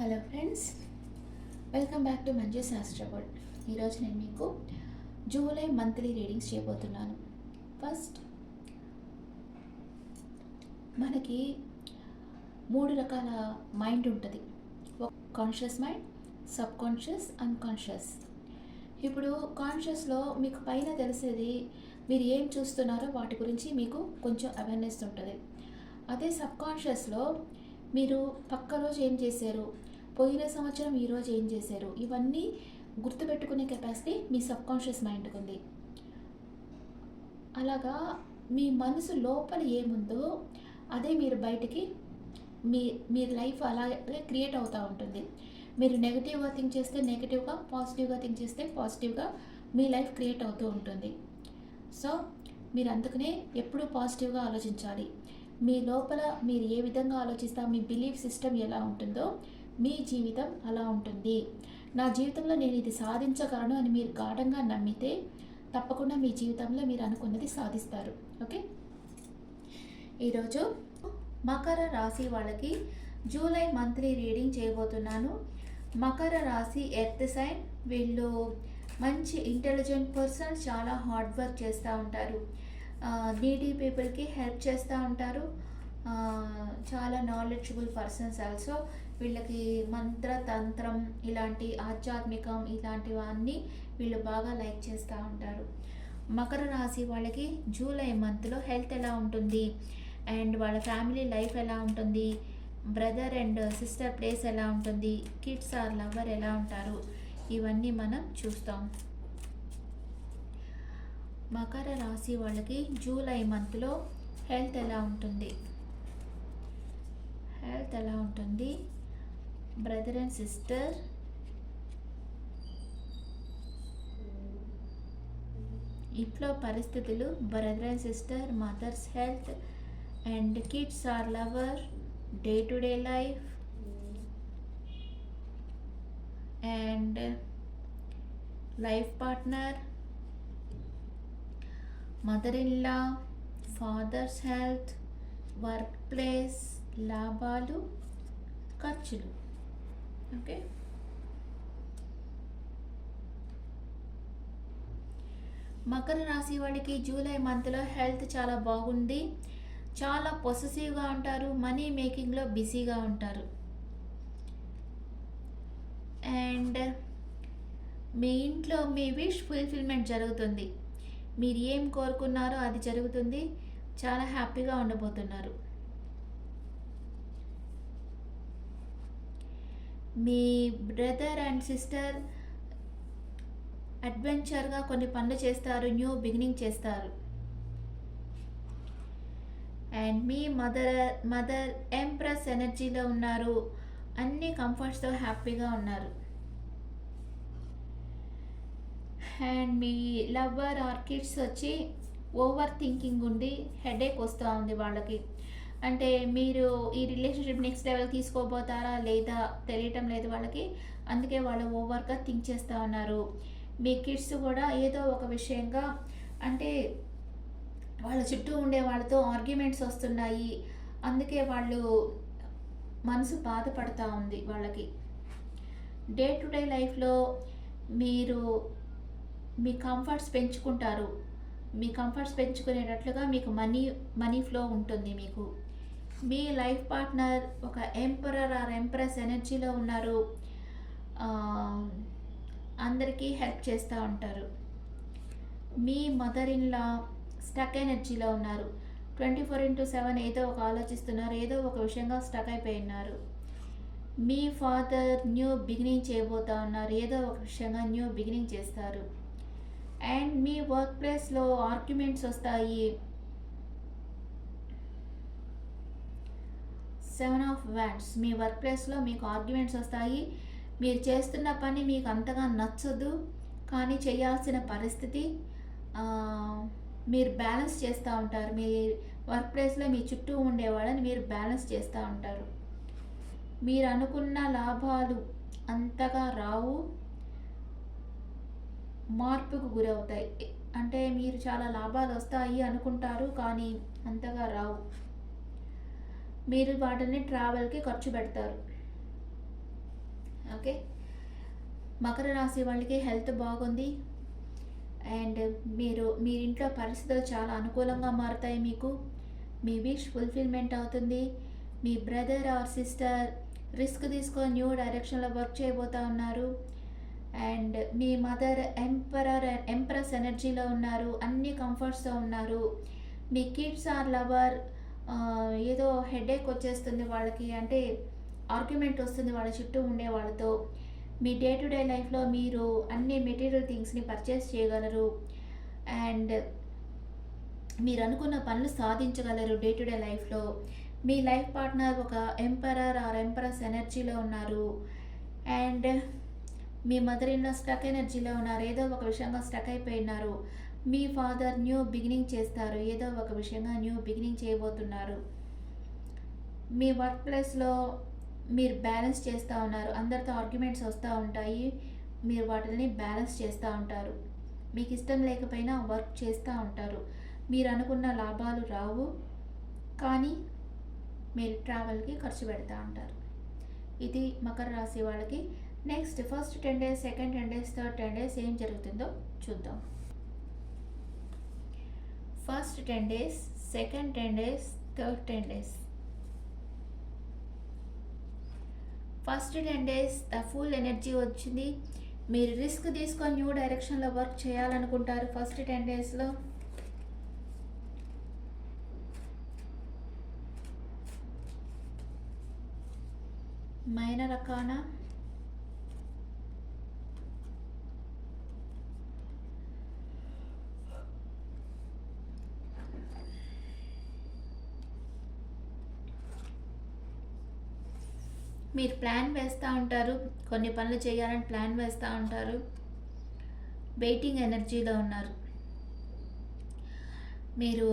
Hello friends welcome back to Manju Shastra world ఈరోజు నేను మీకు జూలై మంత్లీ రీడింగ్స్ చేయబోతున్నాను. ఫస్ట్ మనకి మూడు రకాల మైండ్ ఉంటుంది. Conscious mind subconscious unconscious ఇప్పుడు కాన్షియస్లో మీకు పైన తెలిసేది మీరు ఏం చూస్తున్నారో వాటి గురించి మీకు కొంచెం అవేర్నెస్ ఉంటుంది. అదే సబ్ కాన్షియస్లో మీరు పక్క రోజు ఏం చేశారు? పోయిన సంవత్సరం ఈరోజు ఏం చేశారు? ఇవన్నీ గుర్తుపెట్టుకునే కెపాసిటీ మీ సబ్కాన్షియస్ మైండ్కి ఉంది. అలాగా మీ మనసు లోపల ఏముందో అదే మీరు బయటికి మీ మీ లైఫ్ అలాగే క్రియేట్ అవుతూ ఉంటుంది. మీరు నెగిటివ్గా థింక్ చేస్తే నెగిటివ్గా పాజిటివ్గా థింక్ చేస్తే పాజిటివ్గా మీ లైఫ్ క్రియేట్ అవుతూ ఉంటుంది. సో మీరు అందుకనే ఎప్పుడూ పాజిటివ్గా ఆలోచించాలి. మీ లోపల మీరు ఏ విధంగా ఆలోచిస్తా మీ బిలీఫ్ సిస్టమ్ ఎలా ఉంటుందో మీ జీవితం అలా ఉంటుంది. నా జీవితంలో నేను ఇది సాధించగలను అని మీరు గాఢంగా నమ్మితే తప్పకుండా మీ జీవితంలో మీరు అనుకున్నది సాధిస్తారు. ఓకే? ఈరోజు మకర రాశి వాళ్ళకి జూలై మంత్లీ రీడింగ్ చేయబోతున్నాను. మకర రాశి ఎర్త్ సైన్ వీళ్ళు మంచి ఇంటెలిజెంట్ పర్సన్ చాలా హార్డ్ వర్క్ చేస్తూ ఉంటారు. నీడీ పీపుల్కి హెల్ప్ చేస్తూ ఉంటారు. చాలా నాలెడ్జబుల్ పర్సన్స్ ఆల్సో వీళ్ళకి మంత్ర తంత్రం ఇలాంటి ఆధ్యాత్మికం ఇలాంటివన్నీ వీళ్ళు బాగా లైక్ చేస్తూ ఉంటారు. మకర రాశి వాళ్ళకి జూలై మంత్లో హెల్త్ ఎలా ఉంటుంది? అండ్ వాళ్ళ ఫ్యామిలీ లైఫ్ ఎలా ఉంటుంది? బ్రదర్ అండ్ సిస్టర్ ప్లేస్ ఎలా ఉంటుంది? కిడ్స్ ఆర్ లవర్ ఎలా ఉంటారు? ఇవన్నీ మనం చూస్తాం. మకర రాశి వాళ్ళకి జూలై మంత్లో హెల్త్ ఎలా ఉంటుంది? హెల్త్ ఎలా ఉంటుంది? బ్రదర్ అండ్ సిస్టర్ ఇంట్లో పరిస్థితులు brother and sister mother's health and kids or lover day to day life and life partner mother in law father's health work place లాభాలు ఖర్చులు. ఓకే మకర రాశి వాళ్ళకి జూలై మంత్లో హెల్త్ చాలా బాగుంది. చాలా పొసెసివ్గా ఉంటారు. మనీ మేకింగ్లో బిజీగా ఉంటారు. అండ్ మీ ఇంట్లో మీ విష్ ఫుల్ఫిల్మెంట్ జరుగుతుంది. మీరు ఏం కోరుకున్నారో అది జరుగుతుంది. చాలా హ్యాపీగా ఉండబోతున్నారు. మీ బ్రదర్ అండ్ సిస్టర్ అడ్వెంచర్గా కొన్ని పనులు చేస్తారు న్యూ బిగినింగ్ చేస్తారు. అండ్ మీ మదర్ మదర్ ఎంప్రెస్ ఎనర్జీలో ఉన్నారు. అన్ని కంఫర్ట్స్తో హ్యాపీగా ఉన్నారు. అండ్ మీ లవర్ ఆర్ కిడ్స్ వచ్చి ఓవర్ థింకింగ్ ఉండి హెడేక్ వస్తూ ఉంది వాళ్ళకి. అంటే మీరు ఈ రిలేషన్షిప్ నెక్స్ట్ లెవెల్ తీసుకోబోతారా లేదా తెలియటం లేదు వాళ్ళకి. అందుకే వాళ్ళు ఓవర్గా థింక్ చేస్తూ ఉన్నారు. మీ కిడ్స్ కూడా ఏదో ఒక విషయంగా అంటే వాళ్ళ చుట్టూ ఉండే వాళ్ళతో ఆర్గ్యుమెంట్స్ వస్తున్నాయి. అందుకే వాళ్ళు మనసు బాధపడుతూ ఉంది వాళ్ళకి. డే టు డే లైఫ్లో మీరు మీ కంఫర్ట్స్ పెంచుకుంటారు. మీ కంఫర్ట్స్ పెంచుకునేటట్లుగా మీకు మనీ మనీ ఫ్లో ఉంటుంది మీకు. మీ లైఫ్ పార్ట్నర్ ఒక ఎంపరర్ ఆర్ ఎంప్రెస్ ఎనర్జీలో ఉన్నారు. అందరికీ హెల్ప్ చేస్తూ ఉంటారు. మీ మదర్ ఇన్ లా స్టక్ ఎనర్జీలో ఉన్నారు. ట్వంటీ ఫోర్ ఇంటూ సెవెన్ ఏదో ఒక ఆలోచిస్తున్నారు ఏదో ఒక విషయంగా స్టక్ అయిపోయి ఉన్నారు. మీ ఫాదర్ న్యూ బిగినింగ్ చేయబోతా ఉన్నారు ఏదో ఒక విషయంగా న్యూ బిగినింగ్ చేస్తారు. అండ్ మీ వర్క్ ప్లేస్లో ఆర్గ్యుమెంట్స్ వస్తాయి. సెవెన్ ఆఫ్ వ్యాండ్స్ మీ వర్క్ ప్లేస్లో మీకు ఆర్గ్యుమెంట్స్ వస్తాయి. మీరు చేస్తున్న పని మీకు అంతగా నచ్చదు. కానీ చేయాల్సిన పరిస్థితి మీరు బ్యాలెన్స్ చేస్తూ ఉంటారు. మీ వర్క్ ప్లేస్లో మీ చుట్టూ ఉండే వాళ్ళని మీరు బ్యాలెన్స్ చేస్తూ ఉంటారు. మీరు అనుకున్న లాభాలు అంతగా రావు. మార్పుకు గురవుతాయి. అంటే మీరు చాలా లాభాలు వస్తాయి అనుకుంటారు. కానీ అంతగా రావు. మీరు వాటిని ట్రావెల్కి ఖర్చు పెడతారు. ఓకే? మకర రాశి వాళ్ళకి హెల్త్ బాగుంది. అండ్ మీరు మీ ఇంట్లో పరిస్థితులు చాలా అనుకూలంగా మారుతాయి మీకు. మీ విష్ ఫుల్ఫిల్మెంట్ అవుతుంది. మీ బ్రదర్ ఆర్ సిస్టర్ రిస్క్ తీసుకొని న్యూ డైరెక్షన్లో వర్క్ చేయబోతా ఉన్నారు. అండ్ మీ మదర్ ఎంపరర్ ఎంప్రెస్ ఎనర్జీలో ఉన్నారు. అన్ని కంఫర్ట్స్తో ఉన్నారు. మీ కిడ్స్ ఆర్ లవర్ ఏదో హెడేక్ వచ్చేస్తుంది వాళ్ళకి అంటే ఆర్గ్యుమెంట్ వస్తుంది వాళ్ళ చుట్టూ ఉండే వాళ్ళతో. మీ డే టు డే లైఫ్లో మీరు అన్ని మెటీరియల్ థింగ్స్ని పర్చేస్ చేయగలరు. అండ్ మీరు అనుకున్న పనులు సాధించగలరు డే టు డే లైఫ్లో మీ లైఫ్ పార్ట్నర్ ఒక ఎంపరర్ ఆర్ ఎంపరస్ ఎనర్జీలో ఉన్నారు. అండ్ మీ మదర్ ఇన్ స్టక్ ఎనర్జీలో ఉన్నారు. ఏదో ఒక విషయంగా స్టక్ అయిపోయినారు. మీ ఫాదర్ న్యూ బిగినింగ్ చేస్తారు. ఏదో ఒక విషయంగా న్యూ బిగినింగ్ చేయబోతున్నారు. మీ వర్క్ ప్లేస్లో మీరు బ్యాలెన్స్ చేస్తూ ఉన్నారు. అందరితో ఆర్గ్యుమెంట్స్ వస్తూ ఉంటాయి. మీరు వాటిని బ్యాలెన్స్ చేస్తూ ఉంటారు. మీకు ఇష్టం లేకపోయినా వర్క్ చేస్తూ ఉంటారు. మీరు అనుకున్న లాభాలు రావు. కానీ మీరు ట్రావెల్కి ఖర్చు పెడతా ఉంటారు. ఇది మకర రాశి వాళ్ళకి. Next first ten days second ten days third ten days ఏం జరుగుతుందో చూద్దాం. First ten days second ten days third ten days first ten days the full energy వచ్చింది. మీరు రిస్క్ తీసుకొని న్యూ డైరెక్షన్లో వర్క్ చేయాలనుకుంటారు ఫస్ట్ టెన్ డేస్లో మైనర్ అకానా మీరు ప్లాన్ వేస్తూ ఉంటారు కొన్ని పనులు చేయాలని ప్లాన్ వేస్తూ ఉంటారు వెయిటింగ్ ఎనర్జీలో ఉన్నారు. మీరు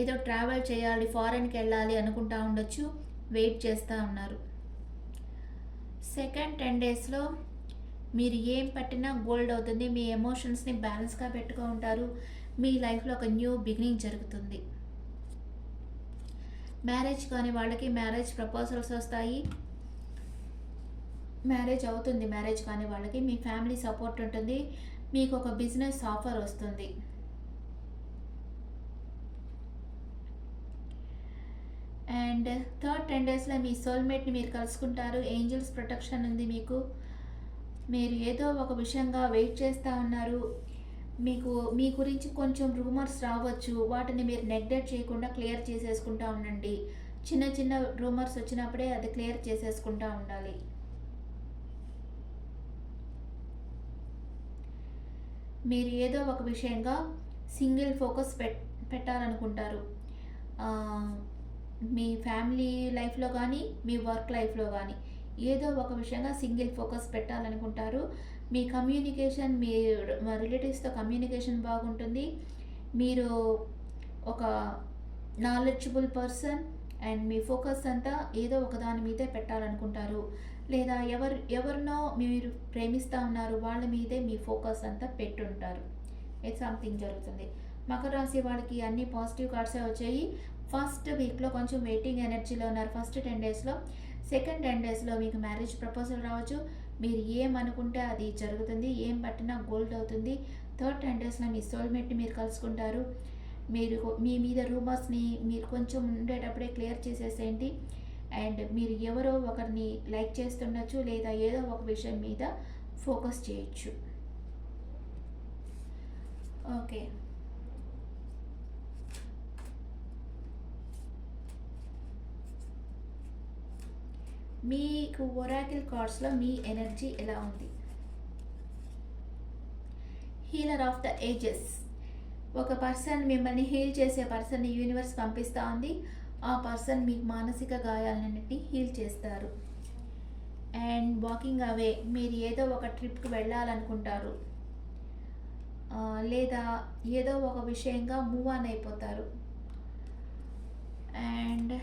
ఏదో ట్రావెల్ చేయాలి ఫారెన్కి వెళ్ళాలి అనుకుంటా ఉండొచ్చు వెయిట్ చేస్తూ ఉన్నారు. సెకండ్ టెన్ డేస్లో మీరు ఏం పట్టినా గోల్డ్ అవుతుంది మీ ఎమోషన్స్ని బ్యాలెన్స్గా పెట్టుకో ఉంటారు మీ లైఫ్లో ఒక న్యూ బిగినింగ్ జరుగుతుంది. మ్యారేజ్ కానీ వాళ్ళకి మ్యారేజ్ ప్రపోజల్స్ వస్తాయి మ్యారేజ్ అవుతుంది మ్యారేజ్ కానీ వాళ్ళకి మీ ఫ్యామిలీ సపోర్ట్ ఉంటుంది మీకు ఒక బిజినెస్ ఆఫర్ వస్తుంది. అండ్ థర్డ్ టెన్ డేస్లో మీ సోల్మేట్ని మీరు కలుసుకుంటారు ఏంజల్స్ ప్రొటెక్షన్ ఉంది మీకు. మీరు ఏదో ఒక విషయంగా వెయిట్ చేస్తూ ఉన్నారు. మీకు మీ గురించి కొంచెం రూమర్స్ రావచ్చు. వాటిని మీరు నెగ్లెక్ట్ చేయకుండా క్లియర్ చేసేసుకుంటా ఉండండి. చిన్న చిన్న రూమర్స్ వచ్చినప్పుడే అది క్లియర్ చేసేసుకుంటా ఉండాలి. మీరు ఏదో ఒక విషయంగా సింగిల్ ఫోకస్ పెట్ పెట్టాలనుకుంటారు. మీ ఫ్యామిలీ లైఫ్లో కానీ మీ వర్క్ లైఫ్లో కానీ ఏదో ఒక విషయంగా సింగిల్ ఫోకస్ పెట్టాలనుకుంటారు. మీ కమ్యూనికేషన్ మీ రిలేటివ్స్తో కమ్యూనికేషన్ బాగుంటుంది. మీరు ఒక నాలెడ్జబుల్ పర్సన్ అండ్ మీ ఫోకస్ అంతా ఏదో ఒక దాని మీదే పెట్టాలనుకుంటారు. లేదా ఎవరు ఎవరినో మీరు ప్రేమిస్తూ ఉన్నారు వాళ్ళ మీదే మీ ఫోకస్ అంతా పెట్టుంటారు. ఇది సంథింగ్ జరుగుతుంది. మకర రాశి వాళ్ళకి అన్ని పాజిటివ్ కార్డ్సే వచ్చాయి? ఫస్ట్ వీక్లో కొంచెం వెయిటింగ్ ఎనర్జీలో ఉన్నారు. ఫస్ట్ టెన్ డేస్లో సెకండ్ టెన్ డేస్లో మీకు మ్యారేజ్ ప్రపోజల్ రావచ్చు. మీరు ఏమనుకుంటే అది జరుగుతుంది. ఏం పట్టినా గోల్డ్ అవుతుంది. థర్డ్ టెన్ డేస్లో మీ సోల్మేట్ని మీరు కలుసుకుంటారు. మీరు మీ మీద రూమర్స్ని మీరు కొంచెం ఉండేటప్పుడే క్లియర్ చేసేసేయండి. అండ్ మీరు ఎవరో ఒకరిని లైక్ చేస్తుండొచ్చు లేదా ఏదో ఒక విషయం మీద ఫోకస్ చేయొచ్చు. ఓకే. మీకు ఒరాకిల్ కార్డ్స్లో మీ ఎనర్జీ ఎలా ఉంది? Healer of the ages. ఒక పర్సన్ మిమ్మల్ని హీల్ చేసే పర్సన్ని యూనివర్స్ పంపిస్తూ ఉంది. ఆ పర్సన్ మీకు మానసిక గాయాలన్నింటినీ హీల్ చేస్తారు. అండ్ వాకింగ్ అవే మీరు ఏదో ఒక ట్రిప్కి వెళ్ళాలనుకుంటారు. లేదా ఏదో ఒక విషయంగా మూవ్ ఆన్ అయిపోతారు. అండ్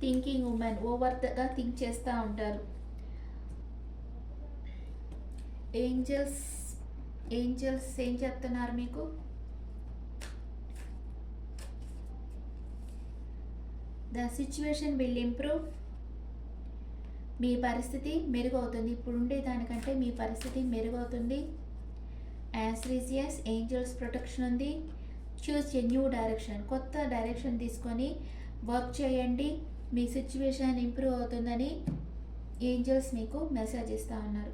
థింకింగ్ ఉమెన్ ఓవర్గా థింక్ చేస్తూ ఉంటారు. ఏంజల్స్ ఏంజల్స్ ఏం చెప్తున్నారు మీకు? ద సిచ్యువేషన్ విల్ ఇంప్రూవ్ మీ పరిస్థితి మెరుగవుతుంది. ఇప్పుడు ఉండేదానికంటే మీ పరిస్థితి మెరుగవుతుంది. యాస్రీసియస్ ఏంజల్స్ ప్రొటెక్షన్ ఉంది. చూస్ ఎ న్యూ డైరెక్షన్ కొత్త డైరెక్షన్ తీసుకొని వర్క్ చేయండి. మీ సిచ్యువేషన్ ఇంప్రూవ్ అవుతుందని ఏంజల్స్ మీకు మెసేజ్ ఇస్తూ ఉన్నారు.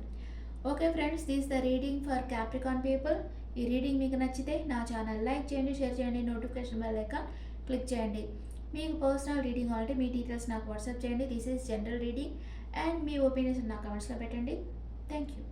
Okay friends this the reading for Capricorn people ఈ రీడింగ్ మీకు నచ్చితే నా ఛానల్ లైక్ చేయండి షేర్ చేయండి నోటిఫికేషన్ బెల్ ఐకాన్ క్లిక్ చేయండి. మీకు పర్సనల్ రీడింగ్ కావాలంటే మీ డీటెయిల్స్ నాకు వాట్సాప్ చేయండి. This is general reading and me opinions నా కమెంట్స్లో పెట్టండి. Thank you